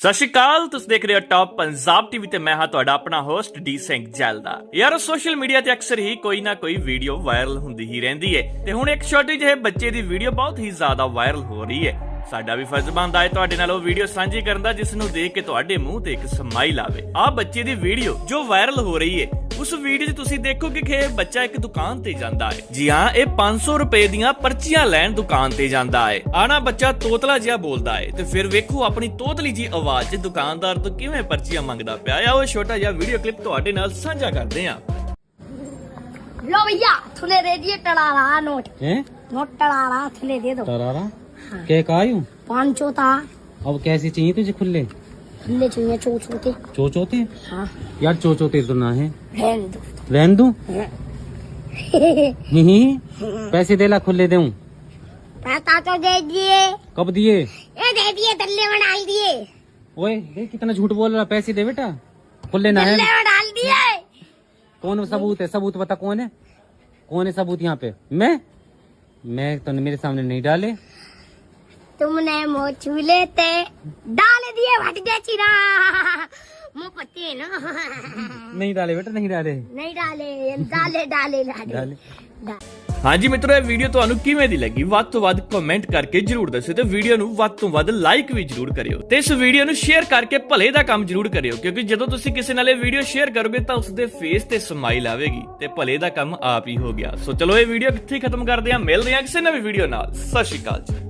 ਸਤਿ ਸ਼੍ਰੀ ਅਕਾਲ, ਤੁਸੀਂ ਦੇਖ ਰਹੇ ਹੋ ਟਾਪ ਪੰਜਾਬ ਟੀਵੀ ਤੇ ਮੈਂ ਹਾਂ ਤੁਹਾਡਾ ਆਪਣਾ ਹੋਸਟ ਡੀ ਸਿੰਘ ਜੈਲਦਾ। ਯਾਰ ਸੋਸ਼ਲ ਮੀਡੀਆ ਤੇ ਅਕਸਰ ਹੀ ਕੋਈ ਨਾ ਕੋਈ ਵੀਡੀਓ ਵਾਇਰਲ ਹੁੰਦੀ ਹੀ ਰਹਿੰਦੀ ਹੈ ਤੇ ਹੁਣ ਇੱਕ ਛੋਟੇ ਜਿਹੇ ਬੱਚੇ ਦੀ ਵੀਡੀਓ ਬਹੁਤ ਹੀ ਜ਼ਿਆਦਾ ਵਾਇਰਲ ਹੋ ਰਹੀ ਹੈ ਸਾਡਾ ਵੀ ਫਰਜ਼ ਬਣਦਾ ਹੈ ਤੁਹਾਡੇ ਨਾਲ ਉਹ ਵੀਡੀਓ ਸਾਂਝੀ ਕਰਨ ਦਾ, ਜਿਸ ਨੂੰ ਦੇਖ ਕੇ ਤੁਹਾਡੇ ਮੂੰਹ ਤੇ ਇੱਕ ਸਮਾਈਲ ਆਵੇ। ਆਹ ਬੱਚੇ ਦੀ ਵੀਡੀਓ ਜੋ ਵਾਇਰਲ ਹੋ ਰਹੀ ਹੈ ਉਸ ਵੀਡੀਓ 'ਚ ਤੁਸੀਂ ਦੇਖੋਗੇ ਕਿ ਇਹ ਬੱਚਾ ਇੱਕ ਦੁਕਾਨ ਤੇ ਜਾਂਦਾ ਹੈ ਜੀ ਹਾਂ ਇਹ 500 ਰੁਪਏ ਦੀਆਂ ਪਰਚੀਆਂ ਲੈਣ ਦੁਕਾਨ ਤੇ ਜਾਂਦਾ ਹੈ ਆਣਾ ਬੱਚਾ ਤੋਤਲਾ ਜਿਹਾ ਬੋਲਦਾ ਹੈ ਤੇ ਫਿਰ ਵੇਖੋ ਆਪਣੀ ਤੋਤਲੀ ਜੀ ਆਵਾਜ਼ 'ਚ ਦੁਕਾਨਦਾਰ ਤੋਂ ਕਿਵੇਂ ਪਰਚੀਆਂ ਮੰਗਦਾ ਪਿਆ ਆ ਉਹ ਛੋਟਾ ਜਿਹਾ ਵੀਡੀਓ ਕਲਿੱਪ ਤੁਹਾਡੇ ਨਾਲ ਸਾਂਝਾ ਕਰਦੇ ਹਾਂ लो भैया थुले दे दिए टड़ारा नोट हैं नोट टड़ारा थुले दे दो तरारा क्या का आयु पाँच सौ था अब कैसी चाहिए तुझे खुले खुले चाहिए चो छोटे चोचोते? हाँ। यार चोचोते तो ना है। रहन दो। रहन दूँ? ही। ही। पैसे देला खुले दूँ पैसा तो दे दिए। कब दिए? ये दे दिए दल्ले में डाल दिए। ओए देख कितना झूठ बोल रहा पैसे दे बेटा। खुले ना है। डाल दिए। कौन सबूत है? सबूत बता कौन है? कौन है सबूत यहाँ पे? मैं? मैं तो मेरे सामने नहीं डाले। तुमने मोह छूले थे डाल दिए भट गए चिरा मुँह पत्ते ना नहीं डाले बेटा नहीं डाले नहीं डाले डाले डाले डाले डाले डाले ਹਾਂਜੀ ਮਿੱਤਰੋ ਇਹ ਵੀਡੀਓ ਤੁਹਾਨੂੰ ਕਿਵੇਂ ਦੀ ਲੱਗੀ ਵੱਧ ਤੋਂ ਵੱਧ ਕਮੈਂਟ ਕਰਕੇ ਜਰੂਰ ਦੱਸਿਓ ਤੇ ਵੀਡੀਓ ਨੂੰ ਵੱਧ ਤੋਂ ਵੱਧ ਲਾਈਕ ਵੀ ਜਰੂਰ ਕਰਿਓ ਤੇ ਇਸ ਵੀਡੀਓ ਨੂੰ ਸ਼ੇਅਰ ਕਰਕੇ ਭਲੇ ਦਾ ਕੰਮ ਜਰੂਰ ਕਰਿਓ ਕਿਉਂਕਿ ਜਦੋਂ ਤੁਸੀਂ ਕਿਸੇ ਨਾਲ ਇਹ ਵੀਡੀਓ ਸ਼ੇਅਰ ਕਰੋਗੇ ਤਾਂ ਉਸਦੇ ਫੇਸ ਤੇ ਸਮਾਈਲ ਆਵੇਗੀ ਤੇ ਭਲੇ ਦਾ ਕੰਮ ਆਪ ਹੀ ਹੋ ਗਿਆ ਸੋ ਚਲੋ ਇਹ ਵੀਡੀਓ ਕਿੱਥੇ ਹੀ ਖਤਮ ਕਰਦੇ ਹਾਂ ਮਿਲਦੇ ਹਾਂ ਕਿਸੇ ਨਵੀਂ ਵੀਡੀਓ ਨਾਲ ਸਤਿ ਸ਼੍ਰੀ ਅਕਾਲ ਜੀ